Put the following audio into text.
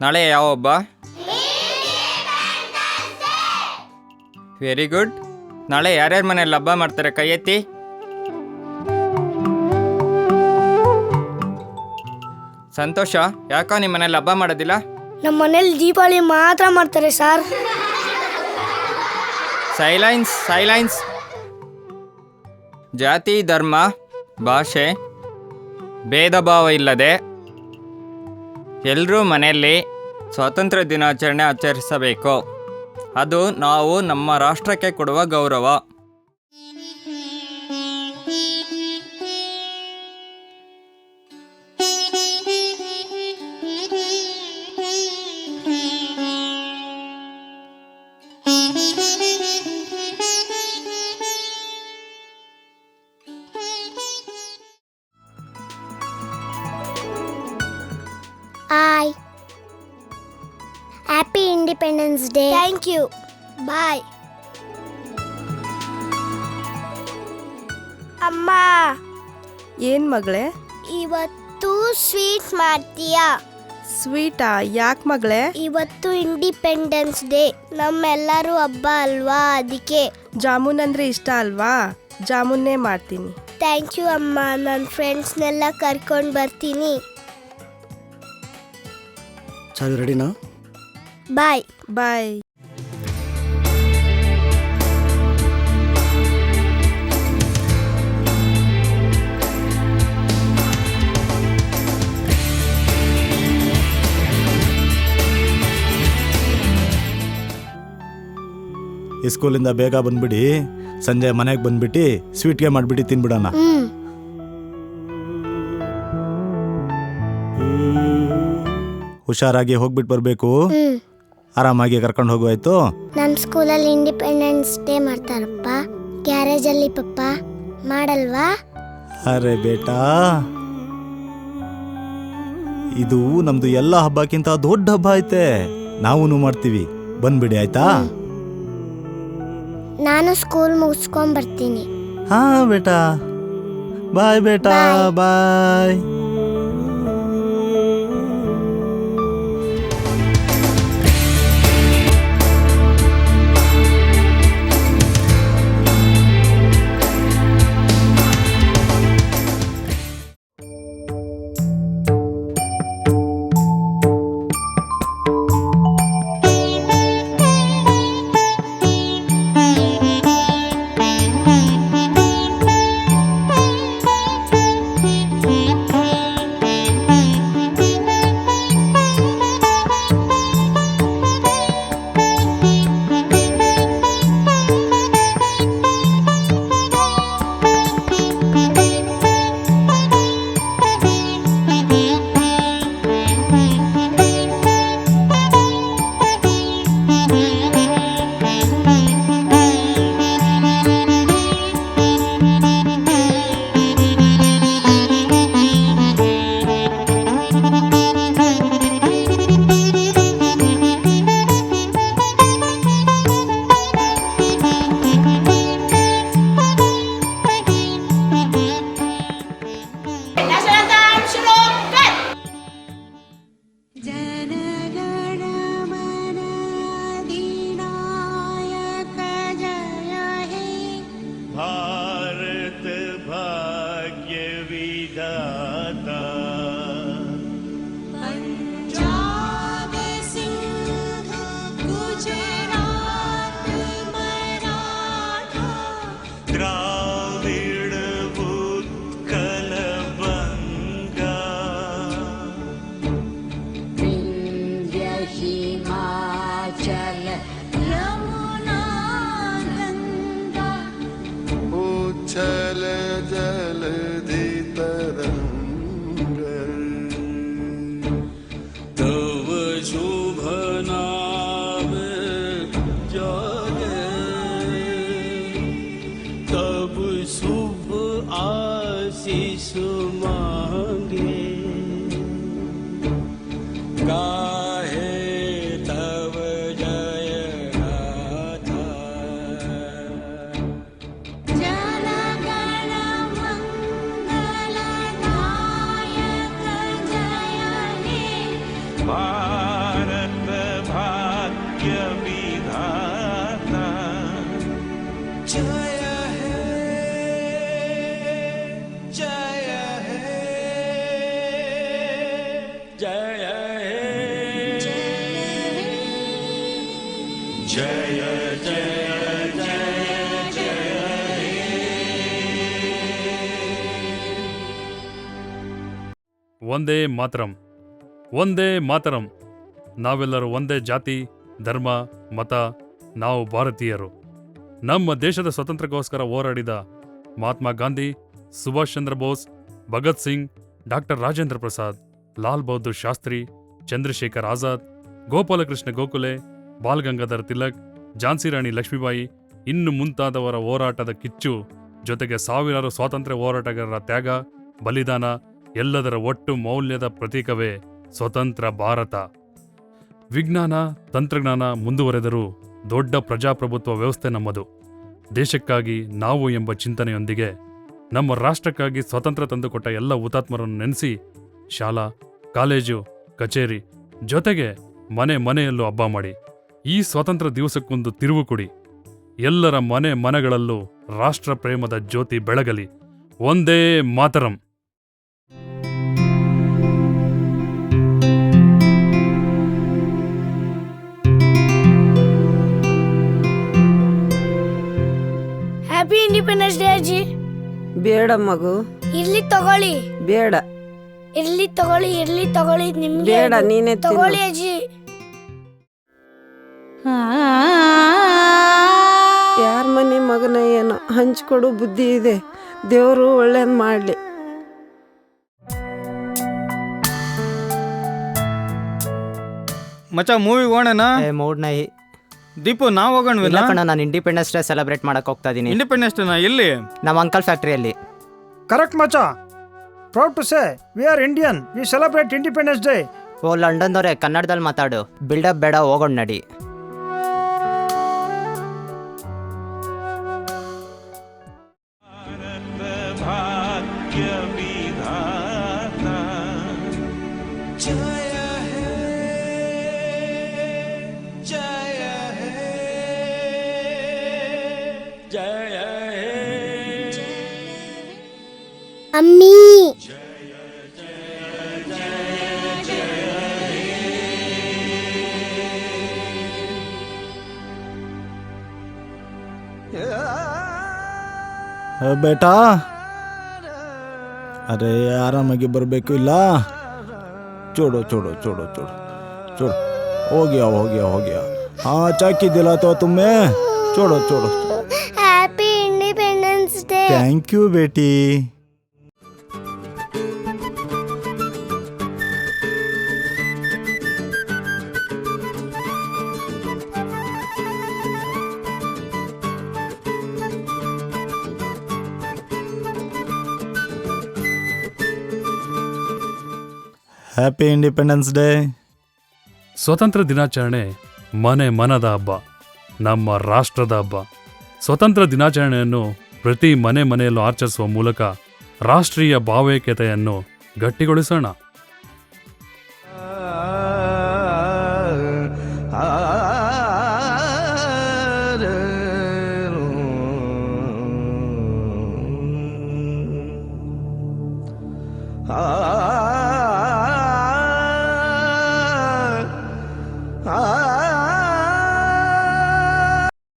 ನಾಳೆ ಯಾವ ಹಬ್ಬ? ವೆರಿ ಗುಡ್ ನಾಳೆ ಯಾರ್ಯಾರ ಮನೇಲಿ ಹಬ್ಬ ಮಾಡ್ತಾರೆ ಕೈ ಎತ್ತಿ? ಸಂತೋಷ ಯಾಕೋ ನಿಮ್ಮ ಮನೇಲಿ ಹಬ್ಬ ಮಾಡೋದಿಲ್ಲ? ನಮ್ಮ ಮನೇಲಿ ದೀಪಾವಳಿ ಮಾತ್ರ ಮಾಡ್ತಾರೆ ಸರ್. ಸೈಲೈನ್ಸ್ ಸೈಲೈನ್ಸ್ ಜಾತಿ ಧರ್ಮ ಭಾಷೆ ಭೇದ ಭಾವ ಇಲ್ಲದೆ ಎಲ್ಲರೂ ಮನೆಯಲ್ಲಿ ಸ್ವಾತಂತ್ರ್ಯ ದಿನಾಚರಣೆ ಆಚರಿಸಬೇಕು. ಅದು ನಾವು ನಮ್ಮ ರಾಷ್ಟ್ರಕ್ಕೆ ಕೊಡುವ ಗೌರವ. Independence Day thank you bye ಅಮ್ಮ. ಏನ್ ಮಗಳೇ? ಇವತ್ತು ಸ್ವೀಟ್ ಮಾಡ್ತೀಯಾ? ಸ್ವೀಟಾ ಯಾಕೆ ಮಗಳೇ? ಇವತ್ತು ಇಂಡಿಪೆಂಡೆನ್ಸ್ ಡೇ ನಮ್ಮೆಲ್ಲರೂ ಹಬ್ಬ ಅಲ್ವಾ ಅದಕ್ಕೆ? ಜಾಮೂನ್ ಅಂದ್ರೆ ಇಷ್ಟ ಅಲ್ವಾ? ಜಾಮೂನ್ನೇ ಮಾಡ್ತೀನಿ. ಥ್ಯಾಂಕ್ ಯು ಅಮ್ಮ. ನನ್ನ ಫ್ರೆಂಡ್ಸ್ನೆಲ್ಲ ಕರ್ಕೊಂಡು ಬರ್ತೀನಿ. ಚಾಲು ರೆಡಿನಾ ಬಾಯ್ ಬಾಯ್ ಇಸ್ಕೂಲಿಂದ ಸ್ಕೂಲಿಂದ ಬೇಗ ಬಂದ್ಬಿಡಿ. ಸಂಜೆ ಮನೆಗೆ ಬಂದ್ಬಿಟ್ಟು ಸ್ವೀಟ್ಗೆ ಮಾಡಿಬಿಟ್ಟು ತಿನ್ಬಿಡೋಣ. ಹ್ಮ್. ಹುಷಾರಾಗಿ ಹೋಗ್ಬಿಟ್ಟು ಬರಬೇಕು. ಹ್ಮ್. ಆರಾಮಾಗಿ ಕರ್ಕೊಂಡು ಹೋಗುವಾಯ್ತು? ನಮ್ಮ ಸ್ಕೂಲಲ್ಲಿ ಇಂಡಿಪೆಂಡೆನ್ಸ್ ಡೇ ಮಾಡ್ತಾರಪ್ಪ. ಗ್ಯಾರೇಜಲ್ಲಿ ಪಪ್ಪ. ಮಾಡಲ್ವಾ? ಅರೆ ಬೇಟಾ. ಇದು ನಮ್ದು ಎಲ್ಲ ಹಬ್ಬಕ್ಕಿಂತ ದೊಡ್ಡ ಹಬ್ಬ ಐತೆ. ನಾವು ಮಾಡ್ತೀವಿ. ಬಂದ್ಬಿಡಿ ಆಯ್ತಾ? ನಾನು ಸ್ಕೂಲ್ ಮುಗಿಸ್ಕೊಂಡ್ ಬರ್ತೀನಿ ಹಾ ಬೇಟಾ. ಬಾಯ್ ಬೇಟಾ. ಬಾಯ್. ಒಂದೇ ಮಾತರಂ ಒಂದೇ ಮಾತರಂ. ನಾವೆಲ್ಲರೂ ಒಂದೇ ಜಾತಿ, ಧರ್ಮ, ಮತ, ನಾವು ಭಾರತೀಯರು. ನಮ್ಮ ದೇಶದ ಸ್ವಾತಂತ್ರ್ಯಕ್ಕೋಸ್ಕರ ಹೋರಾಡಿದ ಮಹಾತ್ಮ ಗಾಂಧಿ, ಸುಭಾಷ್ ಚಂದ್ರ ಬೋಸ್, ಭಗತ್ ಸಿಂಗ್, ಡಾಕ್ಟರ್ ರಾಜೇಂದ್ರ ಪ್ರಸಾದ್, ಲಾಲ್ ಬಹದ್ದೂರ್ ಶಾಸ್ತ್ರಿ, ಚಂದ್ರಶೇಖರ್ ಆಜಾದ್, ಗೋಪಾಲಕೃಷ್ಣ ಗೋಖಲೆ, ಬಾಲ್ ಗಂಗಾಧರ್ ತಿಲಕ್, ಝಾನ್ಸಿ ರಾಣಿ ಲಕ್ಷ್ಮೀಬಾಯಿ, ಇನ್ನು ಮುಂತಾದವರ ಹೋರಾಟದ ಕಿಚ್ಚು ಜೊತೆಗೆ ಸಾವಿರಾರು ಸ್ವಾತಂತ್ರ್ಯ ಹೋರಾಟಗಾರರ ತ್ಯಾಗ, ಬಲಿದಾನ ಎಲ್ಲದರ ಒಟ್ಟು ಮೌಲ್ಯದ ಪ್ರತೀಕವೇ ಸ್ವತಂತ್ರ ಭಾರತ. ವಿಜ್ಞಾನ, ತಂತ್ರಜ್ಞಾನ ಮುಂದುವರೆದರೂ ದೊಡ್ಡ ಪ್ರಜಾಪ್ರಭುತ್ವ ವ್ಯವಸ್ಥೆ ನಮ್ಮದು. ದೇಶಕ್ಕಾಗಿ ನಾವು ಎಂಬ ಚಿಂತನೆಯೊಂದಿಗೆ ನಮ್ಮ ರಾಷ್ಟ್ರಕ್ಕಾಗಿ ಸ್ವತಂತ್ರ ತಂದುಕೊಟ್ಟ ಎಲ್ಲ ಹುತಾತ್ಮರನ್ನು ನೆನೆಸಿ ಶಾಲಾ, ಕಾಲೇಜು, ಕಚೇರಿ ಜೊತೆಗೆ ಮನೆ ಮನೆಯಲ್ಲೂ ಹಬ್ಬ ಮಾಡಿ. ಈ ಸ್ವಾತಂತ್ರ್ಯ ದಿವಸಕ್ಕೊಂದು ತಿರುವು ಕೊಡಿ. ಎಲ್ಲರ ಮನೆ ಮನೆಗಳಲ್ಲೂ ರಾಷ್ಟ್ರ ಪ್ರೇಮದ ಜ್ಯೋತಿ ಬೆಳಗಲಿ. ಒಂದೇ ಮಾತರಂ. ಹ್ಯಾಪಿ ಇಂಡಿಪೆಂಡೆನ್ಸ್ ಡೇ ಅಜ್ಜಿ. ಬೇಡ ಮಗು. ಇರ್ಲಿ ತಗೊಳ್ಳಿ. ಬೇಡ. ಇರ್ಲಿ ತಗೊಳ್ಳಿ ಇರ್ಲಿ ತಗೊಳ್ಳಿ ನಿಮ್ಗೆ ಬೇಡ. ನೀನೇ ತಿನ್ನು. ತಗೊಳ್ಳಿ ಅಜ್ಜಿ. ಯಾರ ಮನೆ ಮಗನ ಏನೋ ಹಂಚ್ಕೊಡು ಬುದ್ಧಿ ಇದೆ. ದೇವರು ಒಳ್ಳೇದು ಮಾಡಲಿ. ಮಚ್ಚ ಮೂವಿ ಹೋಗೋಣ ಏ ಮೂಡ್ ನೈ ದೀಪು ನಾವು ಇಲ್ಲ ಹೋಗೋಣ ಕಣ ನಾನು ಇಂಡಿಪೆಂಡೆನ್ಸ್ ಡೇ ಸೆಲೆಬ್ರೇಟ್ ಮಾಡಕ್ ಹೋಗ್ತಾ ಇದೀನಿ. ಇಂಡಿಪೆಂಡೆನ್ಸ್ ಡೇನ ಎಲ್ಲಿ? ನಮ್ಮ ಅಂಕಲ್ ಫ್ಯಾಕ್ಟ್ರಿಯಲ್ಲಿ correct ಮಚ proud to say we are Indian we celebrate Independence Day O London ಅವರೇ ಕನ್ನಡದಲ್ಲಿ ಮಾತಾಡು. ಬಿಲ್ಡಪ್ ಬೇಡ ಹೋಗೋಣ ನಡಿ. ಅಮ್ಮಿ ಏ, ಬೇಟಾ ಅರೆ ಆರಾಮಾಗಿ ಬರಬೇಕು ಇಲ್ಲ ಚೋಡು ಚೋಡು ಚೋಡು ಚೋಡು ಚೋಡು हो गया हो गया हो गया हाँ चाकी दिलाते हो तुम्हें छोड़ो छोड़ो happy Independence Day thank you बेटी ಹ್ಯಾಪಿ ಇಂಡಿಪೆಂಡೆನ್ಸ್ ಡೇ ಸ್ವತಂತ್ರ ದಿನಾಚರಣೆ ಮನೆ ಮನದ ಹಬ್ಬ, ನಮ್ಮ ರಾಷ್ಟ್ರದ ಹಬ್ಬ. ಸ್ವತಂತ್ರ ದಿನಾಚರಣೆಯನ್ನು ಪ್ರತಿ ಮನೆ ಮನೆಯಲ್ಲೂ ಆಚರಿಸುವ ಮೂಲಕ ರಾಷ್ಟ್ರೀಯ ಭಾವೈಕ್ಯತೆಯನ್ನು ಗಟ್ಟಿಗೊಳಿಸೋಣ.